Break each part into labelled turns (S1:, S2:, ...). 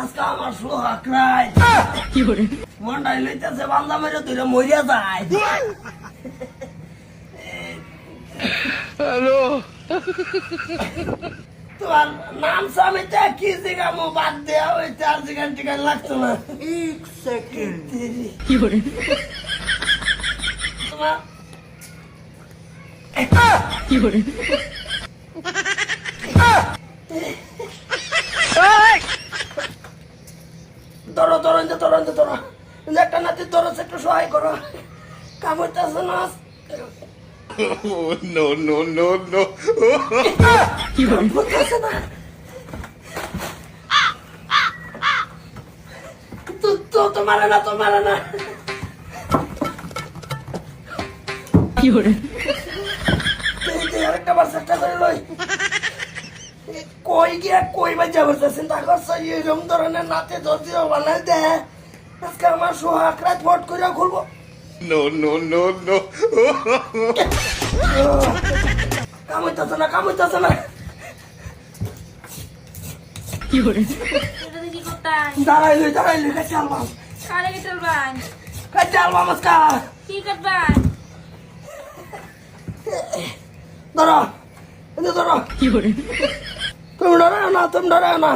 S1: আজকে আমার সোহাগ রায় মন্ডাই লইতেছে বান্দা মেরে তুই মরিয়া যায়।
S2: হ্যালো।
S1: তোমার নাম সামিতে কি জিগামো বাদ দেয়া ওই চার জিগান টিকান লাগতো না?
S3: এক সেকেন্ড।
S1: তোমার ধরো ধরো ইন্দে ধরো ইন্দে ধরো। ইন্দে একটা নাতি ধরো একটু সহায় করো। কামড়তেছে না।
S2: Oh, no, no, no, no.
S1: কামড়তেছে না। তো তো তোমার না তোমার না। এই যে আরেকটা বার চেষ্টা করে লই। কই গিয়া কই বাজা করছে চিন্তা করছে এরকম ধরনের নাতে ধরছিও বানাই দে। আজকে আমার সোহাগ রাত ভোট করে খুলবো।
S2: No, no, no, no.
S1: কামড়তেছে না কামড়তেছে না।
S4: কি করতাম?
S1: দাঁড়াইলি দাঁড়াইলি কাছে আলবাম।
S4: কারে কে চলবান
S1: কাছে আলবাম আজকা।
S4: কি করবান
S1: ধরো ধরো। তুমি ডরাও না তুমি ডরাও না।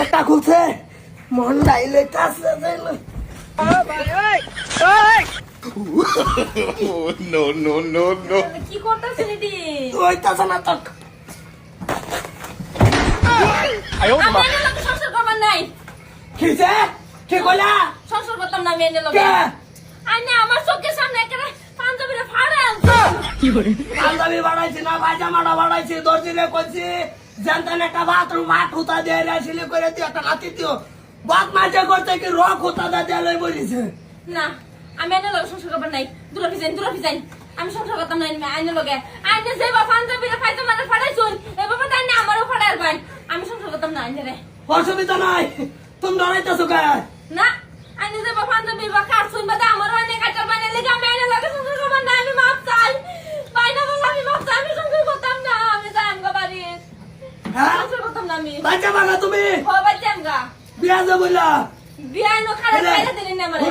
S1: একটা খুলছে। মন ডাইলে কাছে যাইলে
S2: Oh, no, no, no, no.
S4: কি করতেছেন এটি?
S1: হইতাছে না তো।
S4: আমি এনে লোকে সংসার নাই।
S1: কিছে কি কইলা?
S4: সংসার করতাম না আমি এনে লোকে আইনে আমার চোখের সামনে একেবারে
S1: পাঞ্জাবি বাড়াইছি না পায়জামাটা বাড়াইছি দর্জিরে কইছি জানতেন একটা বাথরুম হুতা দিয়ে করে দিও একটা নাতি দিও। বাত মাঝে করতে কি রক হুতা দা দিয়ে লই বলিছে
S4: না আমি এনে লোকে সংসার করবার নাই দূরে ফিজাইন দূরে ফিজাইন আমি সংসার করতাম না আইনে লোকে আইনে যে বা পাঞ্জাবিরে ফাইতে মানে ফাড়াইছুন এ বাবা তাই না আমারও ফাড়ার ভাই আমি সংসার করতাম না আইনে রে
S1: অসুবিধা নাই তুমি ডরাইতেছো কে?
S4: না আইনে যে বা পাঞ্জাবি বা কাটছুন বা আমারও আইনে কাটার বানিয়ে লেগে আমি আইনে লোকে সংসার করবার না আমি মাপ চাই পাই না বাবা আমি মাপ চাই আমি সংসার করতাম না আমি যাই আমগা বাড়ি
S1: হ্যাঁ
S4: সংসার করতাম না আমি।
S1: বাচ্চা বাগা তুমি?
S4: হবার জামগা
S1: বিয়া যে বললা?
S4: বিয়াই নো খারাপ
S1: এলে,
S4: খাইলে না আমারে।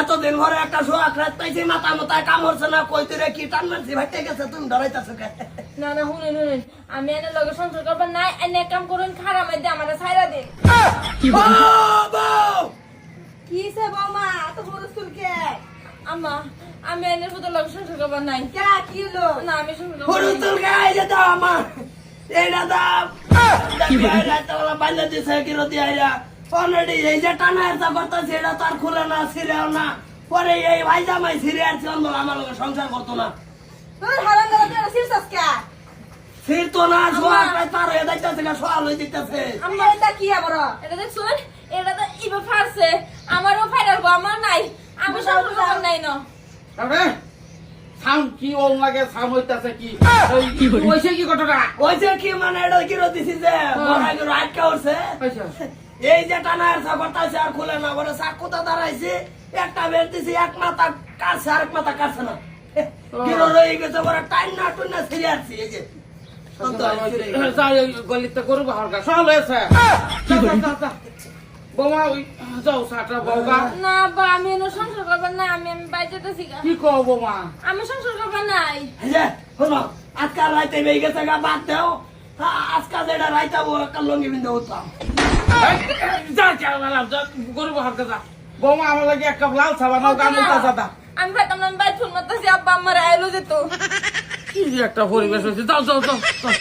S1: এতদিন ঘরে একটা সোয়াক রাত পাইছি মাথা মাথায় কাম হচ্ছে না কই তুই কি টান মারছি ভাইতে গেছে তুমি ডরাইতেছো কে?
S4: না না শুনেন শুনেন। আমি এনে লগে সংসার এনে কাম করুন খারাপ মধ্যে আমার ছাইরা দিন।
S1: বউ!
S3: কিসে বৌমা এত বড় স্কুল কে?
S4: আম্মা আমি এনে শুধু লগে সংসার করবার নাই।
S3: কে কি হলো?
S4: না আমি সংসার
S1: যেতে আমার। দিছে কিরতি আইরা। অলরেডি এই যে টানা এরতা করতেছে এটা তো আর খুলে না ছিঁড়েও না। পরে এই ভাই জামাই ছিঁড়ে আর চন্দ্র আমার লগে সংসার করতো না।
S3: তোর
S1: হয়ে না সোয়াল হয়ে
S3: এটা কি আবার?
S4: এটা দেখছুন এটা তো ইবে ফারছে আমারও ফাইরাল গো আমার নাই। আমি করবার নাই না।
S5: সাউন্ড কি ওল লাগে সাউন্ড হইতাছে কি? ওই হইছে কি ঘটনা
S1: ওই যে কি মানে এটা কিরো দিছি যে? বড় কিরো আটকা উঠছে এই যে টানা এরতা করতেছে আর খুলে না বলে চাকুটা দাঁড়াইছে? একটা বের দিছি এক মাথা কাটছে আরেক মাথা কাটছে না। কিরো রয়ে গেছে বড় টাইম না টুন না ছিঁড়ে আসছি এই যে।
S5: গলিতে গরু বাহর গা সব হয়েছে। বৌমা ওই যাও সাটা বৌগা।
S4: না বা আমি এনে সংসার আমি আমি বাইরে যেতেছি গা।
S5: কি কও বৌমা?
S4: আমি সংসার করবার নাই
S1: এই যে আজকাল রাইতে বেয়ে গেছে গা বাদ দেও। আজকাল যেটা রাইতে ও একটা লঙ্গি বিন্দু উঠতাম
S5: যা যা বালাম, যা গরু যা। বৌমা আমার লাগে এক কাপ লাল সাবান নাও গান উঠা যা
S4: আমি ভাইতাম না আমি বাইরে ফোন মারতেছি আব্বা আমার আইলো যেত।
S5: কি যে একটা পরিবেশ হয়েছে। যাও যাও যাও যাও।